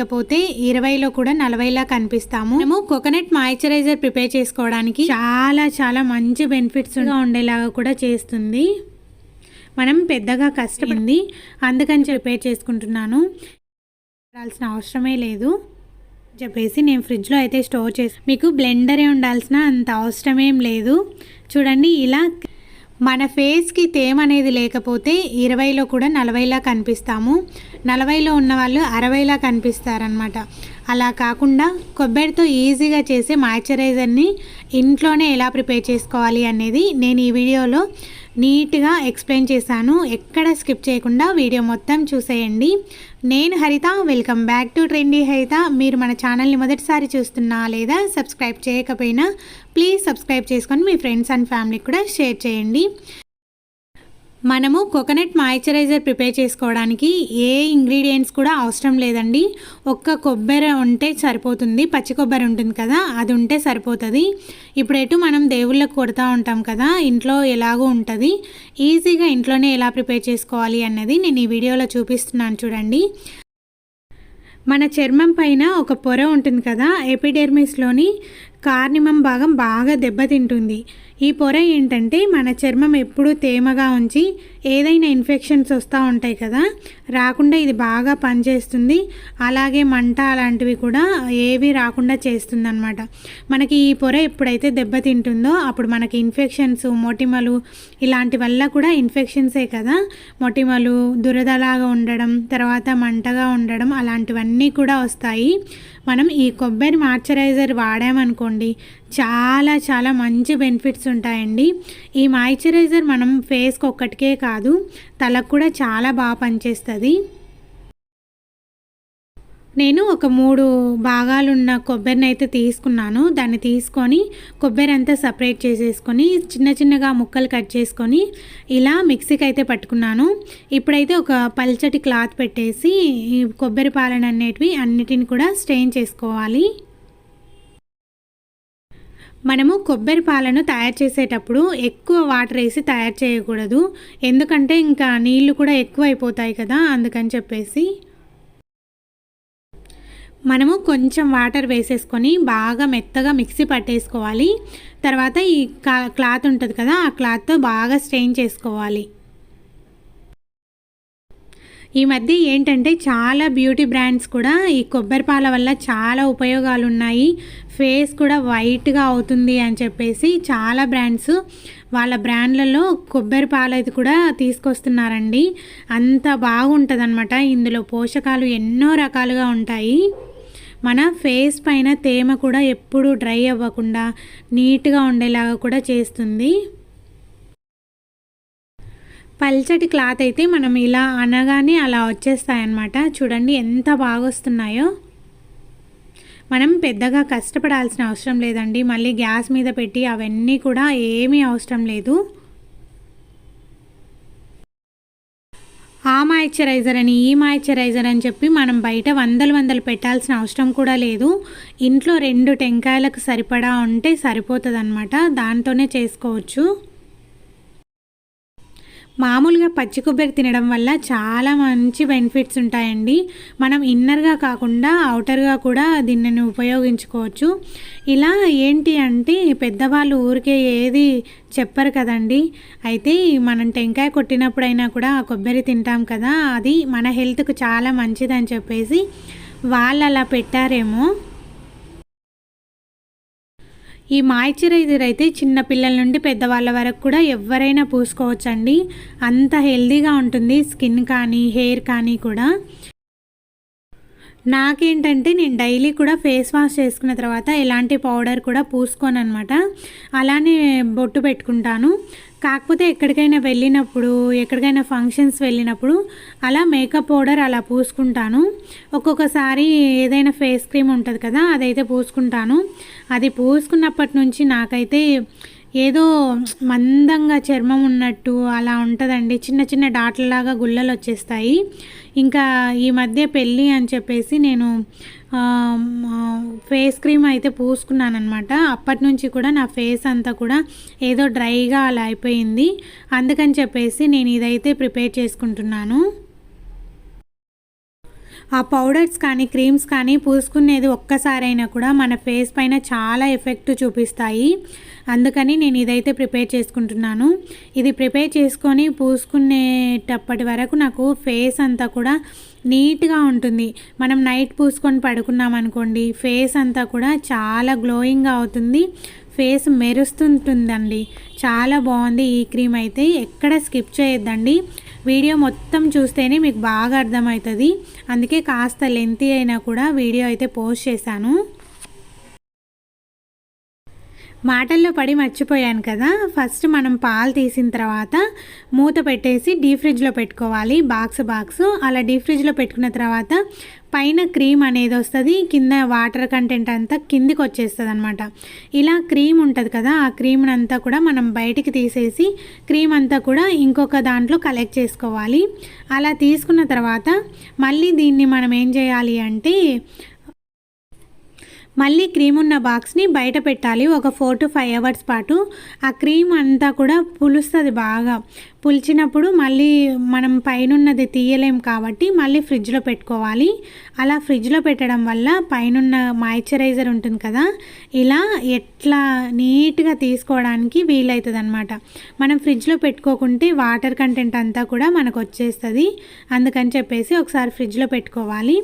లేకపోతే ఇరవైలో కూడా నలభైలా కనిపిస్తాము. మేము కోకోనట్ మాయిశ్చరైజర్ ప్రిపేర్ చేసుకోవడానికి చాలా చాలా మంచి బెనిఫిట్స్ ఉండేలాగా కూడా చేస్తుంది. మనం పెద్దగా కష్టపడింది అందుకని ప్రిపేర్ చేసుకుంటున్నాను. ఉండాల్సిన అవసరమే లేదు. చెప్పేసి నేను ఫ్రిడ్జ్లో అయితే స్టోర్ చేసి మీకు బ్లెండరే ఉండాల్సిన అంత అవసరమేం లేదు. చూడండి ఇలా మన ఫేస్కి తేమ అనేది లేకపోతే ఇరవైలో కూడా నలభైలా కనిపిస్తాము. నలభైలో ఉన్న వాళ్ళు అరవైలా కనిపిస్తారనమాట అలా కాకుండా కొబ్బరితో ఈజీగా చేసే మాయిశ్చరైజర్ని ఇంట్లోనే ఎలా ప్రిపేర్ చేసుకోవాలి అనేది నేను ఈ వీడియోలో నీట్గా ఎక్స్ప్లెయిన్ చేశాను. ఎక్కడ స్కిప్ చేయకుండా వీడియో మొత్తం చూసేయండి. నేను Haritha welcome back to trendy Haritha. మీరు మన ఛానల్ని మొదటిసారి చూస్తున్నా లేదా సబ్స్క్రైబ్ చేయకపోయినా ప్లీజ్ సబ్స్క్రైబ్ చేసుకొని మీ ఫ్రెండ్స్ అండ్ ఫ్యామిలీకి కూడా షేర్ చేయండి. మనము కోకోనట్ మాయిశ్చరైజర్ ప్రిపేర్ చేసుకోవడానికి ఏ ఇంగ్రీడియంట్స్ కూడా అవసరం లేదండి. ఒక్క కొబ్బరి ఉంటే సరిపోతుంది. పచ్చి కొబ్బరి ఉంటుంది కదా అది ఉంటే సరిపోతుంది. ఇప్పుడు ఎటు మనం దేవుళ్ళకు కొడతా ఉంటాం కదా ఇంట్లో ఎలాగో ఉంటుంది. ఈజీగా ఇంట్లోనే ఎలా ప్రిపేర్ చేసుకోవాలి అన్నది నేను ఈ వీడియోలో చూపిస్తున్నాను చూడండి. మన చర్మం పైన ఒక పొర ఉంటుంది కదా ఎపిడెర్మిస్లోని కార్నిమం భాగం బాగా దెబ్బతింటుంది. ఈ పొర ఏంటంటే మన చర్మం ఎప్పుడూ తేమగా ఉంచి ఏదైనా ఇన్ఫెక్షన్స్ వస్తూ ఉంటాయి కదా రాకుండా ఇది బాగా పనిచేస్తుంది. అలాగే మంట అలాంటివి కూడా ఏవి రాకుండా చేస్తుందనమాట మనకి ఈ పొర ఎప్పుడైతే దెబ్బతింటుందో అప్పుడు మనకి ఇన్ఫెక్షన్స్ మొటిమలు ఇలాంటి వల్ల కూడా ఇన్ఫెక్షన్సే కదా. మొటిమలు దురదలాగా ఉండడం తర్వాత మంటగా ఉండడం అలాంటివన్నీ కూడా వస్తాయి. మనం ఈ కొబ్బరి మాయిశ్చరైజర్ వాడామనుకోండి చాలా చాలా మంచి బెనిఫిట్స్ ఉంటాయండి. ఈ మాయిశ్చరైజర్ మనం ఫేస్కి ఒక్కటికే కాదు కాదు. తలకు కూడా చాలా బాగా పనిచేస్తుంది. నేను ఒక మూడు భాగాలున్న కొబ్బరిని అయితే తీసుకున్నాను. దాన్ని తీసుకొని కొబ్బరి అంతా సపరేట్ చేసేసుకొని చిన్న చిన్నగా ముక్కలు కట్ చేసుకొని ఇలా మిక్సీకి అయితే పట్టుకున్నాను. ఇప్పుడైతే ఒక పల్చటి క్లాత్ పెట్టేసి కొబ్బరి పాలన అనేటివి అన్నిటిని కూడా స్టెయిన్ చేసుకోవాలి. మనము కొబ్బరి పాలను తయారు చేసేటప్పుడు ఎక్కువ వాటర్ వేసి తయారు చేయకూడదు. ఎందుకంటే ఇంకా నీళ్ళు కూడా ఎక్కువ అయిపోతాయి కదా అందుకని చెప్పేసి. మనము కొంచెం వాటర్ వేసేసుకొని బాగా మెత్తగా మిక్సీ పట్టేసుకోవాలి. తర్వాత ఈ క్లాత్ ఉంటుంది కదా ఆ క్లాత్తో బాగా స్ట్రెయిన్ చేసుకోవాలి. ఈ మధ్య ఏంటంటే చాలా బ్యూటీ బ్రాండ్స్ కూడా ఈ కొబ్బరి పాల వల్ల చాలా ఉపయోగాలు ఉన్నాయి ఫేస్ కూడా వైట్గా అవుతుంది అని చెప్పేసి చాలా బ్రాండ్స్ వాళ్ళ బ్రాండ్లలో కొబ్బరి పాలు కూడా తీసుకొస్తున్నారండి. అంత బాగుంటుంది అనమాట ఇందులో పోషకాలు ఎన్నో రకాలుగా ఉంటాయి. మన ఫేస్ పైన తేమ కూడా ఎప్పుడూ డ్రై అవ్వకుండా నీట్గా ఉండేలాగా కూడా చేస్తుంది. పల్చటి క్లాత్ అయితే మనం ఇలా అనగానే అలా వచ్చేస్తాయన్నమాట. చూడండి ఎంత బాగా వస్తున్నాయో మనం పెద్దగా కష్టపడాల్సిన అవసరం లేదండి. మళ్ళీ గ్యాస్ మీద పెట్టి అవన్నీ కూడా ఏమీ అవసరం లేదు. ఆ మాయిశ్చరైజర్ అని ఈ మాయిశ్చరైజర్ అని చెప్పి మనం బయట వందలు వందలు పెట్టాల్సిన అవసరం కూడా లేదు. ఇంట్లో రెండు టెంకాయలకు సరిపడా ఉంటే సరిపోతుంది అన్నమాట దాంతోనే చేసుకోవచ్చు. మామూలుగా పచ్చి కొబ్బరి తినడం వల్ల చాలా మంచి బెనిఫిట్స్ ఉంటాయండి. మనం ఇన్నర్గా కాకుండా అవుటర్గా కూడా దీనిని ఉపయోగించుకోవచ్చు. ఇలా ఏంటి అంటే పెద్దవాళ్ళు ఊరికే ఏది చెప్పరు కదండి. అయితే మనం టెంకాయ కొట్టినప్పుడైనా కూడా ఆ కొబ్బరి తింటాం కదా అది మన హెల్త్కు చాలా మంచిదని చెప్పేసి వాళ్ళు అలా పెట్టారేమో. ఈ మాయిశ్చరైజర్ అయితే చిన్న పిల్లల నుండి పెద్దవాళ్ళ వరకు కూడా ఎవరైనా పూసుకోవచ్చండి. అంత హెల్దీగా ఉంటుంది స్కిన్ కానీ హెయిర్ కానీ కూడా. నాకేంటంటే నేను డైలీ కూడా ఫేస్ వాష్ చేసుకున్న తర్వాత ఎలాంటి పౌడర్ కూడా పూసుకోను అనమాట అలానే బొట్టు పెట్టుకుంటాను. కాకపోతే ఎక్కడికైనా వెళ్ళినప్పుడు ఎక్కడికైనా ఫంక్షన్స్ వెళ్ళినప్పుడు అలా మేకప్ పౌడర్ అలా పూసుకుంటాను. ఒక్కొక్కసారి ఏదైనా ఫేస్ క్రీమ్ ఉంటుంది కదా అదైతే పూసుకుంటాను. అది పూసుకున్నప్పటి నుంచి నాకైతే ఏదో మందంగా చర్మం ఉన్నట్టు అలా ఉంటుందండి. చిన్న చిన్న డాట్లలాగా గుల్లలు వచ్చేస్తాయి. ఇంకా ఈ మధ్య పెళ్ళి అని చెప్పేసి నేను ఫేస్ క్రీమ్ అయితే పూసుకున్నాను అనమాట అప్పటి నుంచి కూడా నా ఫేస్ అంతా కూడా ఏదో డ్రైగా అలా అయిపోయింది. అందుకని చెప్పేసి నేను ఇదైతే ప్రిపేర్ చేసుకుంటున్నాను. ఆ పౌడర్స్ కానీ క్రీమ్స్ కానీ పూసుకునేది ఒక్కసారైనా కూడా మన ఫేస్ పైన చాలా ఎఫెక్ట్ చూపిస్తాయి. అందుకని నేను ఇదైతే ప్రిపేర్ చేసుకుంటున్నాను. ఇది ప్రిపేర్ చేసుకొని పూసుకునేటప్పటి వరకు నాకు ఫేస్ అంతా కూడా నీట్గా ఉంటుంది. మనం నైట్ పూసుకొని పడుకున్నాం అనుకోండి ఫేస్ అంతా కూడా చాలా గ్లోయింగ్గా అవుతుంది. ఫేస్ మెరుస్తుంటుందండి. చాలా బాగుంది ఈ క్రీమ్ అయితే. ఎక్కడ స్కిప్ చేయొద్దండి. వీడియో మొత్తం చూస్తేనే మీకు బాగా అర్థమవుతుంది. అందుకే కాస్త లెంతీ అయినా కూడా వీడియో అయితే పోస్ట్ చేశాను. మాటల్లో పడి మర్చిపోయాను కదా. ఫస్ట్ మనం పాలు తీసిన తర్వాత మూత పెట్టేసి డీ ఫ్రిడ్జ్లో పెట్టుకోవాలి. Box box. అలా డీ ఫ్రిడ్జ్లో పెట్టుకున్న తర్వాత పైన క్రీమ్ అనేది వస్తుంది. కింద వాటర్ కంటెంట్ అంతా కిందికి వచ్చేస్తుంది అనమాట ఇలా క్రీమ్ ఉంటుంది కదా ఆ క్రీమ్ అంతా కూడా మనం బయటికి తీసేసి క్రీమ్ అంతా కూడా ఇంకొక దాంట్లో కలెక్ట్ చేసుకోవాలి. అలా తీసుకున్న తర్వాత మళ్ళీ దీన్ని మనం ఏం చేయాలి అంటే మళ్ళీ క్రీమ్ ఉన్న బాక్స్ని బయట పెట్టాలి. ఒక ఫోర్ టు ఫైవ్ అవర్స్ పాటు. ఆ క్రీమ్ అంతా కూడా పులుస్తుంది బాగా. పులిచినప్పుడు మళ్ళీ మనం పైనున్నది తీయలేం కాబట్టి మళ్ళీ ఫ్రిడ్జ్లో పెట్టుకోవాలి. అలా ఫ్రిడ్జ్లో పెట్టడం వల్ల పైనున్న మాయిశ్చరైజర్ ఉంటుంది కదా ఇలా ఎట్లా నీట్గా తీసుకోవడానికి వీలవుతుంది అనమాట మనం ఫ్రిడ్జ్లో పెట్టుకోకుంటే వాటర్ కంటెంట్ అంతా కూడా మనకు వచ్చేస్తుంది అందుకని చెప్పేసి ఒకసారి ఫ్రిడ్జ్లో పెట్టుకోవాలి.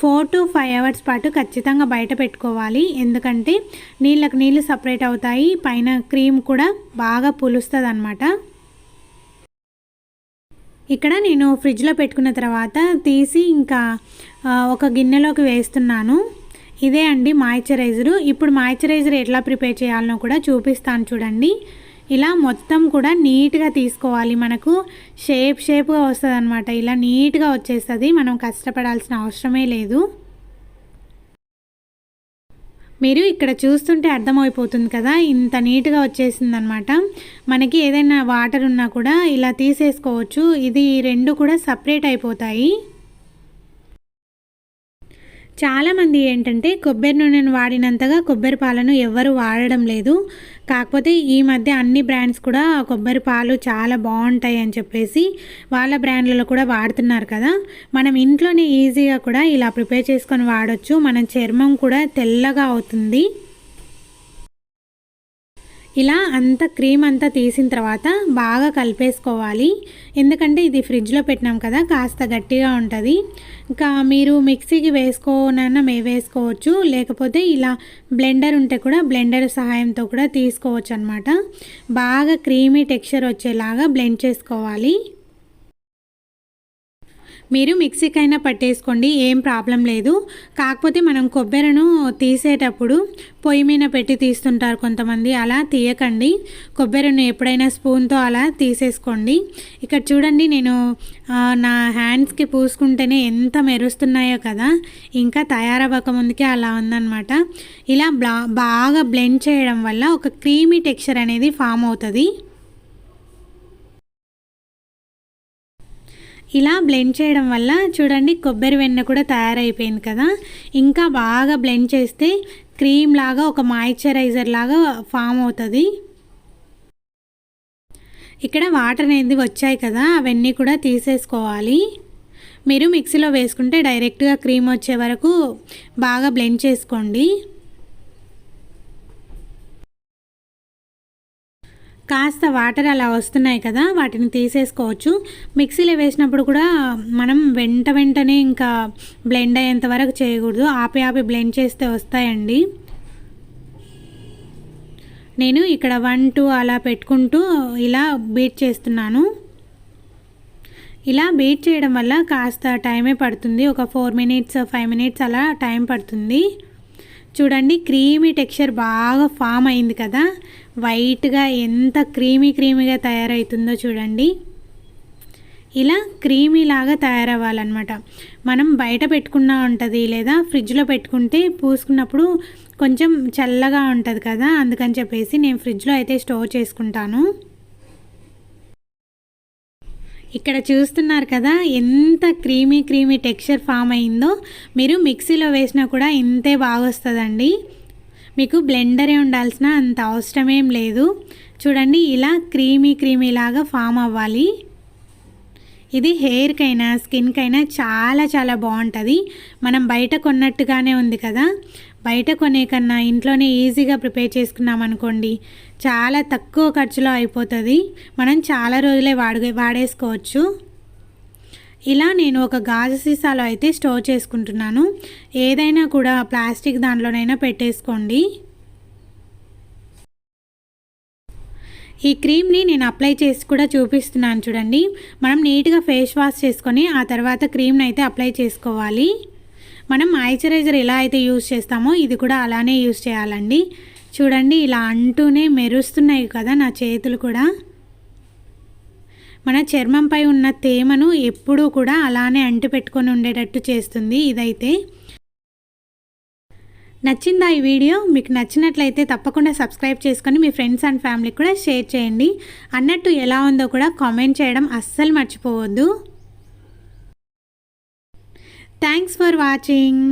ఫోర్ టు ఫైవ్ అవర్స్ పాటు ఖచ్చితంగా బయట పెట్టుకోవాలి. ఎందుకంటే నీళ్ళకు నీళ్ళు సపరేట్ అవుతాయి. పైన క్రీమ్ కూడా బాగా పులుస్తుంది అనమాట ఇక్కడ నేను ఫ్రిడ్జ్లో పెట్టుకున్న తర్వాత తీసి ఇంకా ఒక గిన్నెలోకి వేస్తున్నాను. ఇదే అండి మాయిశ్చరైజరు. ఇప్పుడు మాయిశ్చరైజర్ ఎట్లా ప్రిపేర్ చేయాలనో కూడా చూపిస్తాను చూడండి. ఇలా మొత్తం కూడా నీట్గా తీసుకోవాలి. మనకు షేప్ షేప్గా వస్తుంది అనమాట ఇలా నీట్గా వచ్చేస్తుంది. మనం కష్టపడాల్సిన అవసరమే లేదు. మీరు ఇక్కడ చూస్తుంటే అర్థమైపోతుంది కదా ఇంత నీట్గా వచ్చేసింది అనమాట మనకి ఏదైనా వాటర్ ఉన్నా కూడా ఇలా తీసేసుకోవచ్చు. ఇది రెండు కూడా సపరేట్ అయిపోతాయి. చాలామంది ఏంటంటే కొబ్బరి నూనెను వాడినంతగా కొబ్బరి పాలను ఎవ్వరు వాడడం లేదు. కాకపోతే ఈ మధ్య అన్ని బ్రాండ్స్ కూడా కొబ్బరి పాలు చాలా బాగుంటాయి అని చెప్పేసి వాళ్ళ బ్రాండ్లలో కూడా వాడుతున్నారు కదా. మనం ఇంట్లోనే ఈజీగా కూడా ఇలా ప్రిపేర్ చేసుకొని వాడచ్చు. మన చర్మం కూడా తెల్లగా అవుతుంది. ఇలా అంత క్రీమ్ అంతా తీసిన తర్వాత బాగా కలిపేసుకోవాలి. ఎందుకంటే ఇది ఫ్రిడ్జ్లో పెట్టినాం కదా కాస్త గట్టిగా ఉంటుంది. ఇంకా మీరు మిక్సీకి వేసుకోనన్నా మే వేసుకోవచ్చు. లేకపోతే ఇలా బ్లెండర్ ఉంటే కూడా బ్లెండర్ సహాయంతో కూడా తీసుకోవచ్చు అనమాట బాగా క్రీమీ టెక్స్చర్ వచ్చేలాగా బ్లెండ్ చేసుకోవాలి. మీరు మిక్సీకైనా పట్టేసుకోండి ఏం ప్రాబ్లం లేదు. కాకపోతే మనం కొబ్బరిను తీసేటప్పుడు పొయ్యి మీద పెట్టి తీస్తుంటారు కొంతమంది అలా తీయకండి. కొబ్బరిని ఎప్పుడైనా స్పూన్తో అలా తీసేసుకోండి. ఇక్కడ చూడండి నేను నా హ్యాండ్స్కి పూసుకుంటేనే ఎంత మెరుస్తున్నాయో కదా. ఇంకా తయారవ్వక ముందుకే అలా ఉందన్నమాట. ఇలా బాగా బ్లెండ్ చేయడం వల్ల ఒక క్రీమీ టెక్స్చర్ అనేది ఫామ్ అవుతుంది. ఇలా బ్లెండ్ చేయడం వల్ల చూడండి కొబ్బరి వెన్న కూడా తయారైపోయింది కదా. ఇంకా బాగా బ్లెండ్ చేస్తే క్రీమ్ లాగా ఒక మాయిశ్చరైజర్ లాగా ఫామ్ అవుతుంది. ఇక్కడ వాటర్ అనేది వచ్చాయి కదా అవన్నీ కూడా తీసేసుకోవాలి. మీరు మిక్సీలో వేసుకుంటే డైరెక్ట్గా క్రీమ్ వచ్చే వరకు బాగా బ్లెండ్ చేసుకోండి. కాస్త వాటర్ అలా వస్తున్నాయి కదా వాటిని తీసేసుకోవచ్చు. మిక్సీలో వేసినప్పుడు కూడా మనం వెంట వెంటనే ఇంకా బ్లెండ్ అయ్యేంత వరకు చేయకూడదు. ఆపి ఆపి బ్లెండ్ చేస్తే వస్తాయండి. నేను ఇక్కడ వన్ టూ అలా పెట్టుకుంటూ ఇలా బీట్ చేస్తున్నాను. ఇలా బీట్ చేయడం వల్ల కాస్త టైమే పడుతుంది. ఒక ఫోర్ మినిట్స్ ఫైవ్ మినిట్స్ అలా టైం పడుతుంది. చూడండి క్రీమీ టెక్స్చర్ బాగా ఫామ్ అయింది కదా. వైట్గా ఎంత క్రీమీ క్రీమీగా తయారవుతుందో చూడండి. ఇలా క్రీమీ లాగా తయారవ్వాలన్నమాట. మనం బయట పెట్టుకున్నా ఉంటుంది లేదా ఫ్రిడ్జ్లో పెట్టుకుంటే పూసుకున్నప్పుడు కొంచెం చల్లగా ఉంటుంది కదా అందుకని చెప్పేసి నేను ఫ్రిడ్జ్లో అయితే స్టోర్ చేసుకుంటాను. ఇక్కడ చూస్తున్నారు కదా ఎంత క్రీమీ క్రీమీ టెక్స్చర్ ఫామ్ అయిందో మీరు మిక్సీలో వేసినా కూడా ఇంతే బాగా వస్తుందండి మీకు బ్లెండరే ఉండాల్సిన అంత అవసరమేం లేదు. చూడండి ఇలా క్రీమీ క్రీమీ లాగా ఫామ్ అవ్వాలి. ఇది హెయిర్కైనా స్కిన్కైనా చాలా చాలా బాగుంటుంది. మనం బయట కొన్నట్టుగానే ఉంది కదా. బయట కొనే కన్నా ఇంట్లోనే ఈజీగా ప్రిపేర్ చేసుకున్నాం అనుకోండి చాలా తక్కువ ఖర్చులో అయిపోతుంది. మనం చాలా రోజులే వాడు వాడేసుకోవచ్చు. ఇలా నేను ఒక గాజు సీసాలో అయితే స్టోర్ చేసుకుంటున్నాను. ఏదైనా కూడా ప్లాస్టిక్ దాంట్లోనైనా పెట్టేసుకోండి. ఈ క్రీమ్ని నేను అప్లై చేసి కూడా చూపిస్తున్నాను చూడండి. మనం నీట్గా ఫేస్ వాష్ చేసుకొని ఆ తర్వాత క్రీమ్ని అయితే అప్లై చేసుకోవాలి. మనం మాయిశ్చరైజర్ ఎలా అయితే యూస్ చేస్తామో ఇది కూడా అలానే యూస్ చేయాలండి. చూడండి ఇలా అంటూనే మెరుస్తున్నాయి కదా నా చేతులు కూడా. మన చర్మంపై ఉన్న తేమను ఎప్పుడూ కూడా అలానే అంటి పెట్టుకొని ఉండేటట్టు చేస్తుంది ఇదైతే. నచ్చిందా ఈ వీడియో? మీకు నచ్చినట్లయితే తప్పకుండా సబ్స్క్రైబ్ చేసుకొని మీ ఫ్రెండ్స్ అండ్ ఫ్యామిలీకి కూడా షేర్ చేయండి. అన్నట్టు ఎలా ఉందో కూడా కామెంట్ చేయడం అస్సలు మర్చిపోవద్దు. Thanks for watching.